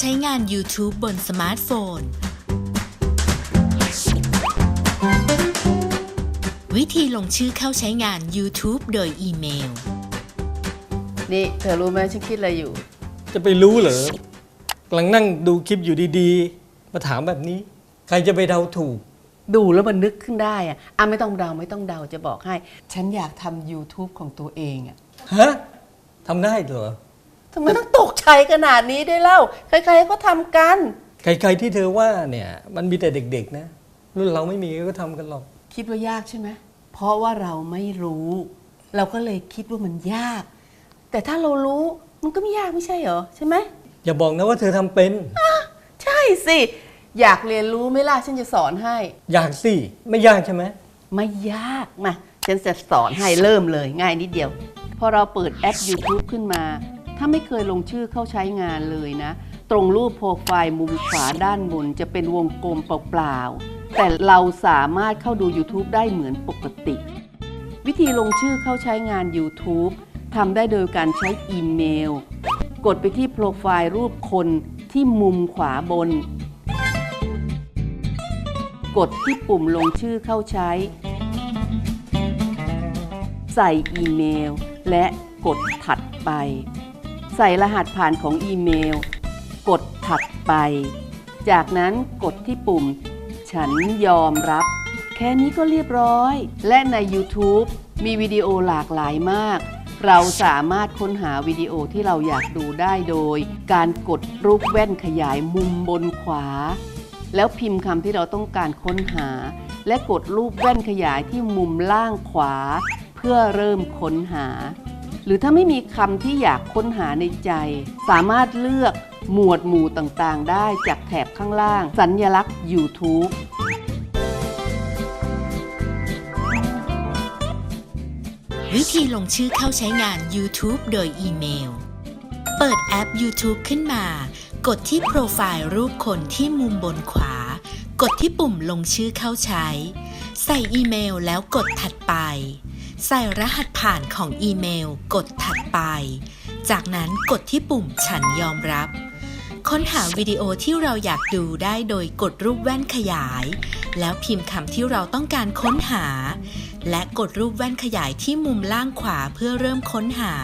ใช้งาน YouTube บนสมาร์ทโฟน วิธีลงชื่อเข้าใช้งาน YouTube โดยอีเมล นี่เธอรู้ไหมฉันคิดอะไรอยู่ จะไปรู้เหรอกำลังนั่งดูคลิปอยู่ดีๆ มาถามแบบนี้ ใครจะไปเดาถูก ดูแล้วมันนึกขึ้นได้อะอะไม่ต้องเดาไม่ต้องเดาจะบอกให้ ฉันอยากทำ YouTube ของตัวเองอะฮะทำได้เหรอ ทำไมต้องตกใจขนาดนี้ด้วยเล่า ใครๆก็ทำกัน ใครๆที่เธอว่าเนี่ย มันมีแต่เด็ก ๆ นะ รุ่นเราไม่มีก็ทำกันหรอก คิดว่ายากใช่ไหมเพราะว่าเราไม่รู้ เราก็เลยคิดว่ามันยาก แต่ถ้าเรารู้มันก็ไม่ยากไม่ใช่เหรอใช่ไหมอย่าบอกนะว่าเธอทำเป็น ใช่สิ อยากเรียนรู้ไหมล่ะฉันจะสอนให้ อยากสิ ไม่ยากใช่ไหมไม่ยากมาฉันจะสอนให้เริ่มเลยง่ายนิดเดียว พอเราเปิดแอป YouTube ขึ้นมาถ้าไม่เคยลงชื่อเข้าใช้งานเลยนะ ตรงรูปโปรไฟล์มุมขวาด้านบนจะเป็นวงกลมเปล่าๆ แต่เราสามารถเข้าดู YouTube ได้เหมือนปกติ วิธีลงชื่อเข้าใช้งาน YouTube ทำได้โดยการใช้อีเมล กดไปที่โปรไฟล์รูปคนที่มุมขวาบน กดที่ปุ่มลงชื่อเข้าใช้ ใส่อีเมล และกดถัดไป ใส่รหัสผ่านของอีเมล กดถัดไป จากนั้นกดที่ปุ่ม ฉันยอมรับ แค่นี้ก็เรียบร้อย และใน YouTube มีวิดีโอหลากหลายมาก เราสามารถค้นหาวิดีโอที่เราอยากดูได้โดย การกดรูปแว่นขยายมุมบนขวา แล้วพิมพ์คำที่เราต้องการค้นหา และกดรูปแว่นขยายที่มุมล่างขวา เพื่อเริ่มค้นหา หรือถ้าไม่มีคำที่อยากค้นหาในใจ สามารถเลือกหมวดหมู่ต่างๆ ได้จากแถบข้างล่าง สัญญลักษณ์ YouTube วิธีลงชื่อเข้าใช้งาน YouTube โดยอีเมล เปิดแอป YouTube ขึ้นมา กดที่โปรไฟล์รูปคนที่มุมบนขวา กดที่ปุ่มลงชื่อเข้าใช้ ใส่อีเมลแล้วกดถัดไป ใส่รหัสผ่านของอีเมล กดถัดไป จากนั้นกดที่ปุ่มฉันยอมรับ ค้นหาวิดีโอที่เราอยากดูได้โดยกดรูปแว่นขยาย แล้วพิมพ์คำที่เราต้องการค้นหา และกดรูปแว่นขยายที่มุมล่างขวาเพื่อเริ่มค้นหา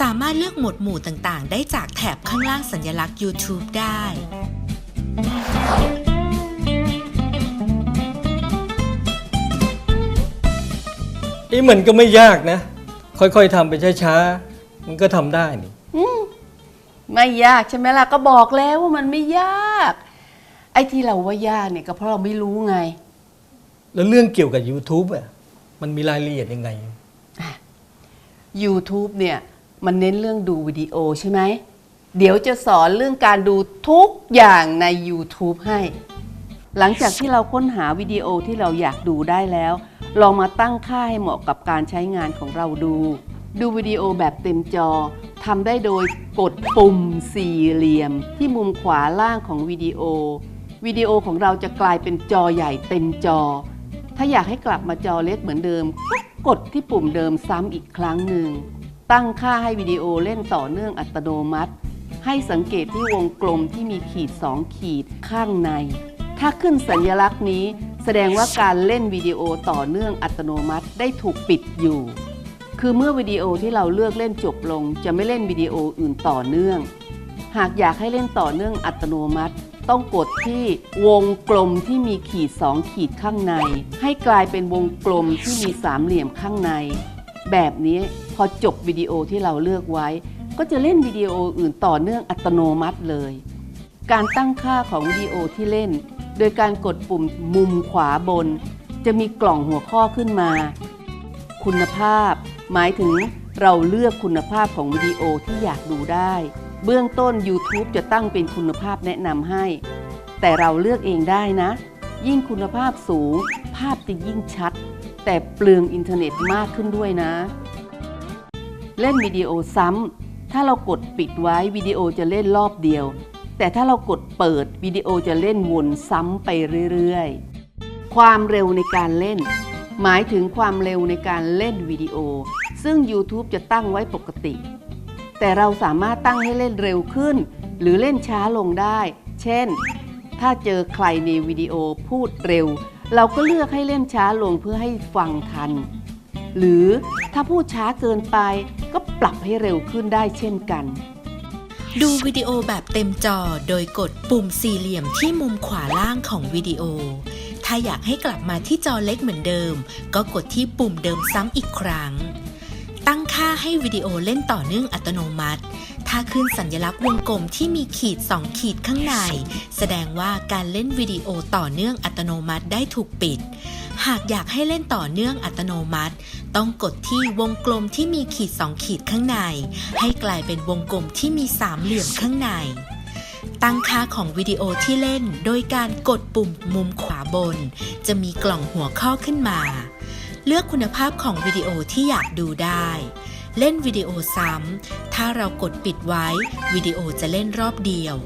สามารถเลือกหมวดหมู่ต่างๆ ได้จากแถบข้างล่างสัญลักษณ์ YouTube ได้ นี่มันก็ไม่ยากนะ ค่อยๆทำไปช้าๆ มันก็ทำได้นี่ไม่ยากใช่ไหมล่ะก็บอกแล้วว่ามันไม่ยาก ไอ้ที่เราว่ายากเนี่ยก็เพราะเราไม่รู้ไง แล้วเรื่องเกี่ยวกับ YouTube อะมันมีรายละเอียดยังไง YouTube เนี่ยมันเน้นเรื่องดูวิดีโอใช่ไหม เดี๋ยวจะสอนเรื่องการดูทุกอย่างใน YouTube ให้ หลังจากที่เราค้นหาวิดีโอที่เราอยากดูได้แล้ว ลองมาตั้งค่าให้เหมาะกับการใช้งานของเราดู ดูวิดีโอแบบเต็มจอทำได้โดยกดปุ่มสี่เหลี่ยม ที่มุมขวาล่างของวิดีโอ วิดีโอของเราจะกลายเป็นจอใหญ่เต็มจอ ถ้าอยากให้กลับมาจอเล็กเหมือนเดิมก็กดที่ปุ่มเดิมซ้ำอีกครั้งหนึ่ง ตั้งค่าให้วิดีโอเล่นต่อเนื่องอัตโนมัติ ให้สังเกตที่วงกลมที่มีขีด 2 ขีดข้างใน ถ้าขึ้นสัญลักษณ์นี้แสดงว่าการเล่นวิดีโอต่อเนื่องอัตโนมัติได้ถูกปิดอยู่ คือเมื่อวิดีโอที่เราเลือกเล่นจบลง จะไม่เล่นวิดีโออื่นต่อเนื่อง หากอยากให้เล่นต่อเนื่องอัตโนมัติ ต้องกดที่วงกลมที่มีขีด 2 ขีดข้างใน ให้กลายเป็นวงกลมที่มีสามเหลี่ยมข้างใน แบบนี้พอจบวิดีโอที่เราเลือกไว้ ก็จะเล่นวิดีโออื่นต่อเนื่องอัตโนมัติเลย การตั้งค่าของวิดีโอที่เล่น โดยการกดปุ่มมุมขวาบน จะมีกล่องหัวข้อขึ้นมา คุณภาพ หมายถึงเราเลือกคุณภาพของวิดีโอที่อยากดูได้ เบื้องต้น YouTube จะตั้งเป็นคุณภาพแนะนำให้ แต่เราเลือกเองได้นะ ยิ่งคุณภาพสูง ภาพจะยิ่งชัด แต่เปลืองอินเทอร์เน็ตมากขึ้นด้วยนะ เล่นวิดีโอซ้ำถ้าเรากดปิดไว้วิดีโอจะเล่นรอบเดียว แต่ถ้าเรากดเปิดวิดีโอจะเล่นวนซ้ำไปเรื่อยๆ ความเร็วในการเล่น หมายถึงความเร็วในการเล่นวิดีโอ ซึ่ง YouTube จะตั้งไว้ปกติ แต่เราสามารถตั้งให้เล่นเร็วขึ้น หรือเล่นช้าลงได้ เช่น ถ้าเจอใครในวิดีโอพูดเร็ว เราก็เลือกให้เล่นช้าลงเพื่อให้ฟังทัน หรือถ้าพูดช้าเกินไปก็ปรับให้เร็วขึ้นได้เช่นกัน ดูวิดีโอแบบเต็มจอโดยกดปุ่มสี่เหลี่ยมที่มุมขวาล่างของวิดีโอ ถ้าอยากให้กลับมาที่จอเล็กเหมือนเดิม ก็กดที่ปุ่มเดิมซ้ำอีกครั้ง ให้วิดีโอเล่นต่อเนื่องอัตโนมัติ ถ้าขึ้นสัญลักษณ์วงกลมที่มีขีด 2 ขีดข้างใน แสดงว่าการเล่นวิดีโอต่อเนื่องอัตโนมัติได้ถูกปิด หากอยากให้เล่นต่อเนื่องอัตโนมัติ ต้องกดที่วงกลมที่มีขีด 2 ขีดข้างใน ให้กลายเป็นวงกลมที่มีสามเหลี่ยมข้างใน ตั้งค่าของวิดีโอที่เล่น โดยการกดปุ่มมุมขวาบน จะมีกล่องหัวข้อขึ้นมาเลือกคุณภาพของวิดีโอที่อยากดูได้ เล่นวิดีโอซ้ำ ถ้าเรากดปิดไว้วิดีโอจะเล่นรอบเดียว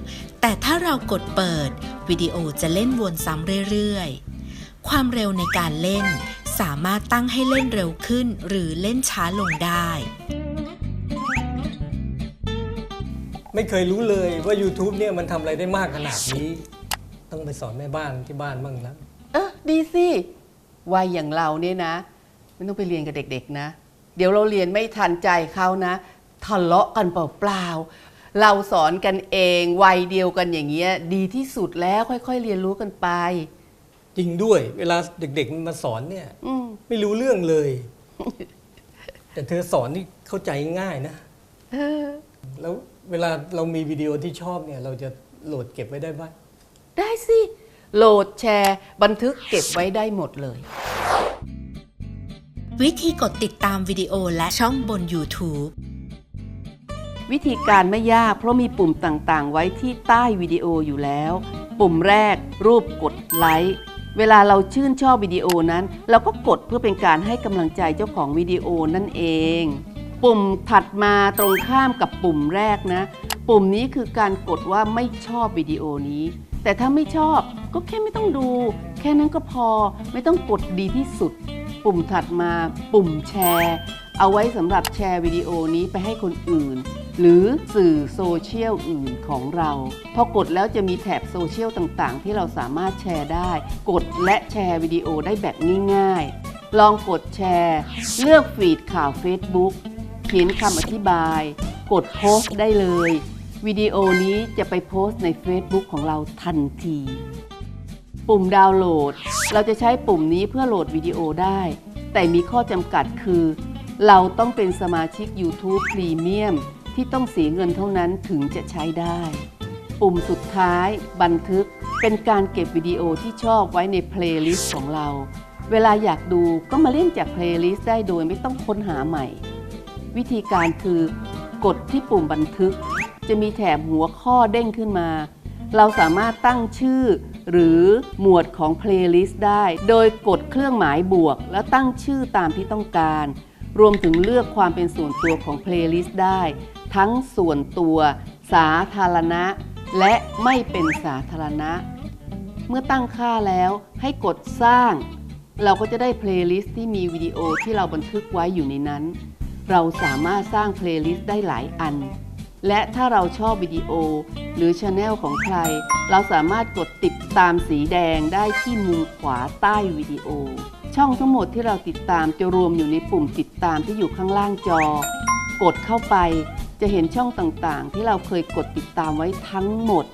แต่ถ้าเรากดเปิดวิดีโอจะเล่นวนซ้ำเรื่อยๆ ความเร็วในการเล่น สามารถตั้งให้เล่นเร็วขึ้นหรือเล่นช้าลงได้ ไม่เคยรู้เลยว่า YouTube เนี่ยมันทำอะไรได้มากขนาดนี้ ต้องไปสอนแม่บ้านที่บ้านบ้างแล้ว เออดีสิวัยอย่างเราเนี่ยนะ ไม่ต้องไปเรียนกับเด็ก ๆ นะเดี๋ยวเราเรียนไม่ทันใจเขานะทะเลาะกันเปล่าๆเราสอนกันเองวัยเดียวกันอย่างเงี้ยดีที่สุดแล้วค่อย ๆ เรียนรู้กันไป จริงด้วย เวลาเด็กๆมันมาสอนเนี่ยอืมไม่รู้เรื่องเลย แต่เธอสอนนี่เข้าใจง่ายนะ เออแล้วเวลาเรามีวิดีโอที่ชอบเนี่ย เราจะโหลดเก็บไว้ได้บ้างได้สิ โหลดแชร์ บันทึกเก็บไว้ได้หมดเลย วิธีกดติดตามวิดีโอและช่องบน YouTube วิธีการไม่ยากเพราะมีปุ่มต่างๆ ไว้ที่ใต้วิดีโออยู่แล้ว ปุ่มแรก รูปกดไลค์เวลาเราชื่นชอบวิดีโอนั้น เราก็กดเพื่อเป็นการให้กำลังใจเจ้าของวิดีโอนั่นเอง ปุ่มถัดมาตรงข้ามกับปุ่มแรกนะ ปุ่มนี้คือการกดว่าไม่ชอบวิดีโอนี้ แต่ถ้าไม่ชอบก็แค่ไม่ต้องดู แค่นั้นก็พอไม่ต้องกดดีที่สุด ปุ่มถัดมาปุ่มแชร์ เอาไว้สำหรับแชร์วิดีโอนี้ไปให้คนอื่น หรือสื่อโซเชียลอื่นของเรา พอกดแล้วจะมีแถบโซเชียลต่างๆ ที่เราสามารถแชร์ได้ กดและแชร์วิดีโอได้แบบง่ายๆ ลองกดแชร์ เลือกฟีดข่าว Facebook เขียนคำอธิบาย กดโพสต์ได้เลย วิดีโอนี้จะไปโพสต์ใน Facebook ของเราทันที ปุ่มดาวน์โหลด เราจะใช้ปุ่มนี้เพื่อโหลดวิดีโอได้ แต่มีข้อจำกัดคือ เราต้องเป็นสมาชิก YouTube Premium ที่ต้องเสียเงินเท่านั้นถึงจะใช้ได้ ปุ่มสุดท้ายบันทึกเป็นการเก็บวิดีโอที่ชอบไว้ในเพลย์ลิสต์ของเรา เวลาอยากดูก็มาเล่นจากเพลย์ลิสต์ได้โดยไม่ต้องค้นหาใหม่ วิธีการคือกดที่ปุ่มบันทึก จะมีแถบหัวข้อเด้งขึ้นมา เราสามารถตั้งชื่อ หรือหมวดของเพลย์ลิสต์ได้ โดยกดเครื่องหมายบวก แล้วตั้งชื่อตามที่ต้องการ รวมถึงเลือกความเป็นส่วนตัวของเพลย์ลิสต์ได้ ทั้งส่วนตัว สาธารณะ และไม่เป็นสาธารณะ เมื่อตั้งค่าแล้วให้กดสร้าง เราก็จะได้เพลย์ลิสต์ที่มีวิดีโอที่เราบันทึกไว้อยู่ในนั้น เราสามารถสร้างเพลย์ลิสต์ได้หลายอัน และถ้าเราชอบวิดีโอ หรือช anel ของใคร เราสามารถกดติดตามสีแดงได้ที่มุมขวาใต้วิดีโอ ช่องทั้งหมดที่เราติดตามจะรวมอยู่ในปุ่มติดตามที่อยู่ข้างล่างจอ กดเข้าไปจะเห็นช่องต่างๆ ที่เราเคยกดติดตามไว้ทั้งหมด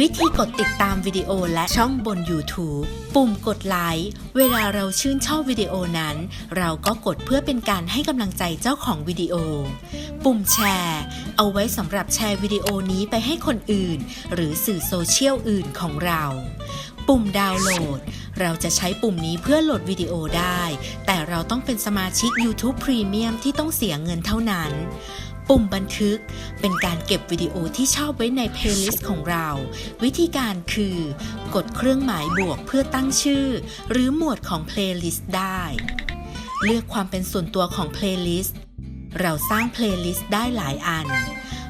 วิธีกดติดตามวิดีโอและช่องบน YouTube ปุ่มกดไลค์เวลาเราชื่นชอบวิดีโอนั้น เราก็กดเพื่อเป็นการให้กำลังใจเจ้าของวิดีโอ ปุ่มแชร์ เอาไว้สำหรับแชร์วิดีโอนี้ไปให้คนอื่น หรือสื่อโซเชียลอื่นของเรา ปุ่มดาวน์โหลด เราจะใช้ปุ่มนี้เพื่อโหลดวิดีโอได้ แต่เราต้องเป็นสมาชิก YouTube Premium ที่ต้องเสียเงินเท่านั้น ปุ่มบันทึกเป็นการเก็บวิดีโอที่ชอบไว้ในเพลย์ลิสต์ของเรา วิธีการคือ กดเครื่องหมายบวกเพื่อตั้งชื่อ หรือหมวดของเพลย์ลิสต์ได้ เลือกความเป็นส่วนตัวของเพลย์ลิสต์เราสร้างเพลย์ลิสต์ได้หลายอัน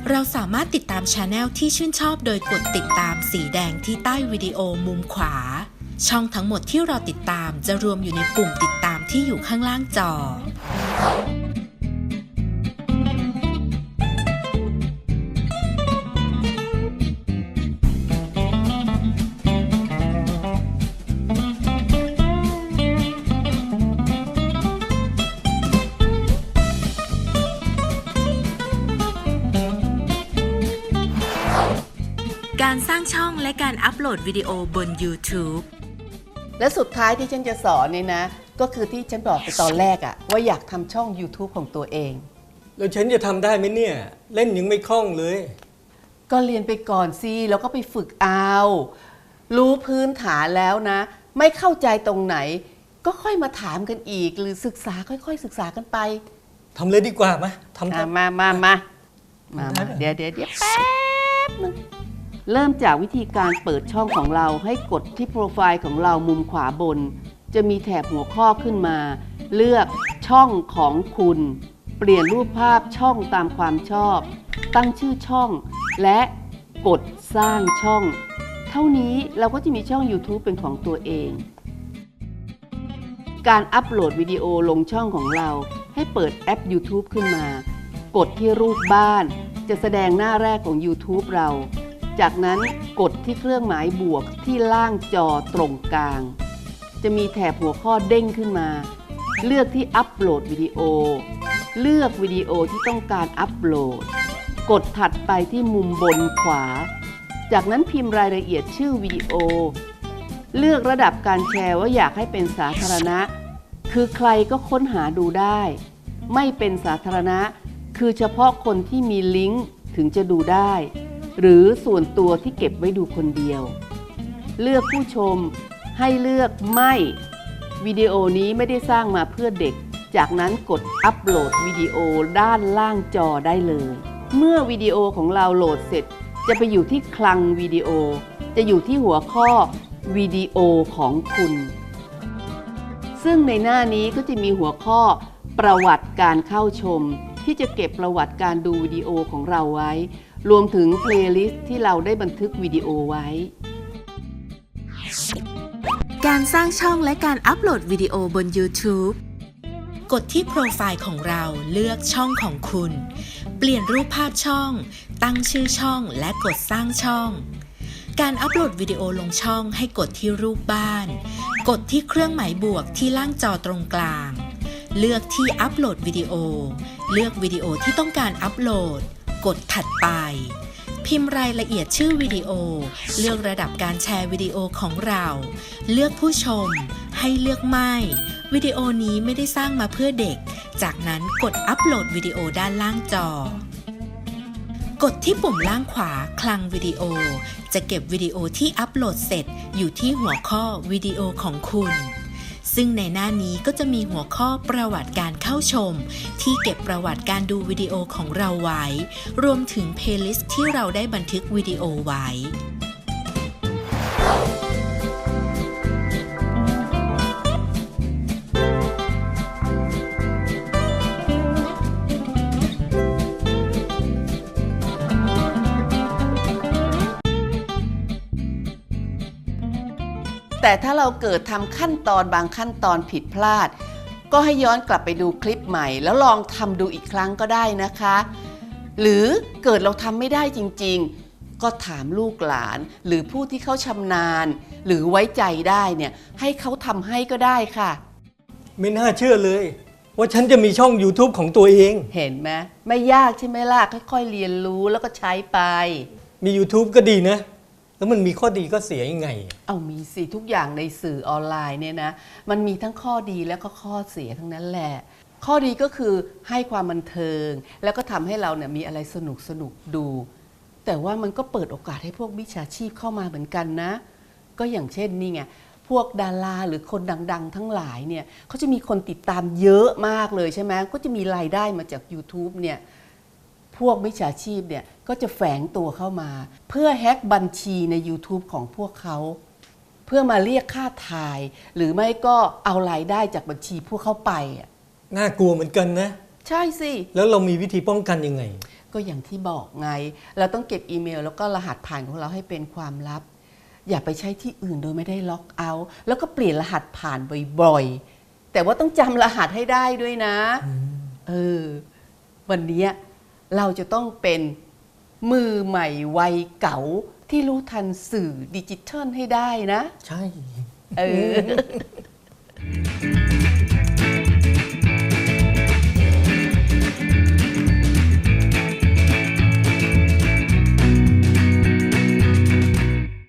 เราสามารถติดตามช anel ที่ชื่นชอบโดยกดติดตามสีแดงที่ใต้วิดีโอมุมขวา ช่องทั้งหมดที่เราติดตามจะรวมอยู่ในปุ่มติดตามที่อยู่ข้างล่างจอ ดวิดีโอบน YouTube และสุดท้ายที่ฉันจะสอนเนี่ยนะ ก็คือที่ฉันบอกไปตอนแรกอะว่าอยากทำช่อง YouTube ของตัวเอง แล้วฉันจะทำได้ไหมเนี่ย เล่นยังไม่คล่องเลย ก็เรียนไปก่อนสิแล้วก็ไปฝึกเอา รู้พื้นฐานแล้วนะ ไม่เข้าใจตรงไหน ก็ค่อยมาถามกันอีก หรือศึกษาค่อยๆ ศึกษากันไปทำเลยดีกว่ามาทำอะทำ มามามามาได้มาไหม เดี๋ยวเดี๋ยวเดี๋ยวแป๊บนึง เริ่มจากวิธีการเปิดช่องของเราให้กดที่โปรไฟล์ของเรามุมขวาบน จะมีแถบหัวข้อขึ้นมา เลือกช่องของคุณ เปลี่ยนรูปภาพช่องตามความชอบ ตั้งชื่อช่อง และกดสร้างช่อง เท่านี้เราก็จะมีช่อง YouTube เป็นของตัวเอง การอัปโหลดวิดีโอลงช่องของเราให้เปิดแอป YouTube ขึ้นมา กดที่รูปบ้าน จะแสดงหน้าแรกของ YouTube เรา จากนั้นกดที่เครื่องหมายบวกที่ล่างจอตรงกลาง จะมีแถบหัวข้อเด้งขึ้นมา เลือกที่อัปโหลดวิดีโอ เลือกวิดีโอที่ต้องการอัปโหลด กดถัดไปที่มุมบนขวา จากนั้นพิมพ์รายละเอียดชื่อวิดีโอ เลือกระดับการแชร์ว่าอยากให้เป็นสาธารณะ คือใครก็ค้นหาดูได้ ไม่เป็นสาธารณะ คือเฉพาะคนที่มีลิงก์ถึงจะดูได้ หรือส่วนตัวที่เก็บไว้ดูคนเดียว เลือกผู้ชมให้เลือกไม่วิดีโอนี้ไม่ได้สร้างมาเพื่อเด็ก จากนั้นกดอัปโหลดวิดีโอด้านล่างจอได้เลย เมื่อวิดีโอของเราโหลดเสร็จ จะไปอยู่ที่คลังวิดีโอ จะอยู่ที่หัวข้อวิดีโอของคุณ ซึ่งในหน้านี้ก็จะมีหัวข้อประวัติการเข้าชม ที่จะเก็บประวัติการดูวิดีโอของเราไว้ รวมถึงเพลย์ลิสต์ที่เราได้บันทึกวิดีโอไว้ การสร้างช่องและการอัปโหลดวิดีโอบน YouTube กดที่โปรไฟล์ของเราเลือกช่องของคุณ เปลี่ยนรูปภาพช่อง ตั้งชื่อช่องและกดสร้างช่อง การอัปโหลดวิดีโอลงช่องให้กดที่รูปบ้าน กดที่เครื่องหมายบวกที่ล่างจอตรงกลาง เลือกที่อัปโหลดวิดีโอ เลือกวิดีโอที่ต้องการอัปโหลด กดถัดไป พิมพ์รายละเอียดชื่อวิดีโอ เลือกระดับการแชร์วิดีโอของเรา เลือกผู้ชม ให้เลือกไม่ วิดีโอนี้ไม่ได้สร้างมาเพื่อเด็ก จากนั้นกดอัปโหลดวิดีโอด้านล่างจอ กดที่ปุ่มล่างขวาคลังวิดีโอ จะเก็บวิดีโอที่อัปโหลดเสร็จอยู่ที่หัวข้อวิดีโอของคุณ ซึ่งในหน้านี้ก็จะมีหัวข้อประวัติการเข้าชม ที่เก็บประวัติการดูวิดีโอของเราไว้ รวมถึงเพลย์ลิสต์ที่เราได้บันทึกวิดีโอไว้ แต่ถ้าเราเกิดทำขั้นตอนบางขั้นตอนผิดพลาด ก็ให้ย้อนกลับไปดูคลิปใหม่ แล้วลองทำดูอีกครั้งก็ได้นะคะ หรือเกิดเราทำไม่ได้จริง ๆ ก็ถามลูกหลาน หรือผู้ที่เขาชำนาญ หรือไว้ใจได้เนี่ยให้เขาทำให้ก็ได้ค่ะ ไม่น่าเชื่อเลย ว่าฉันจะมีช่อง YouTube ของตัวเอง เห็นไหมไม่ยากใช่ไหมล่ะค่อยๆเรียนรู้แล้วก็ใช้ไป มี YouTube ก็ดีนะ แล้วมันมีข้อดีก็เสียยังไง เอามีสิทุกอย่างในสื่อออนไลน์เนี่ยนะ มันมีทั้งข้อดีและก็ข้อเสียทั้งนั้นแหละ ข้อดีก็คือให้ความบันเทิง แล้วก็ทำให้เราเนี่ยมีอะไรสนุกสนุกดู แต่ว่ามันก็เปิดโอกาสให้พวกมิจฉาชีพเข้ามาเหมือนกันนะ ก็อย่างเช่นนี่ไงพวกดาราหรือคนดัง ๆ ทั้งหลายเนี่ยเขาจะมีคนติดตามเยอะมากเลยใช่ไหมก็จะมีรายได้มาจาก YouTube เนี่ย พวกมิจฉาชีพเนี่ยก็จะแฝงตัวเข้ามา เพื่อแฮ็กบัญชีใน YouTube ของพวกเขาเพื่อมาเรียกค่าถ่าย หรือไม่ก็เอารายได้จากบัญชีพวกเขาไปอะน่ากลัวเหมือนกันนะ ใช่สิ แล้วเรามีวิธีป้องกันยังไง ก็อย่างที่บอกไง เราต้องเก็บอีเมล แล้วก็รหัสผ่านของเราให้เป็นความลับ อย่าไปใช้ที่อื่นโดยไม่ได้ล็อกเอาท์แล้วก็เปลี่ยนรหัสผ่านบ่อยๆ แต่ว่าต้องจำรหัสให้ได้ด้วยนะ เออ วันเนี้ย เราจะต้องเป็นมือใหม่วัยเก๋าที่รู้ทันสื่อดิจิทัลให้ได้นะ ใช่ เออ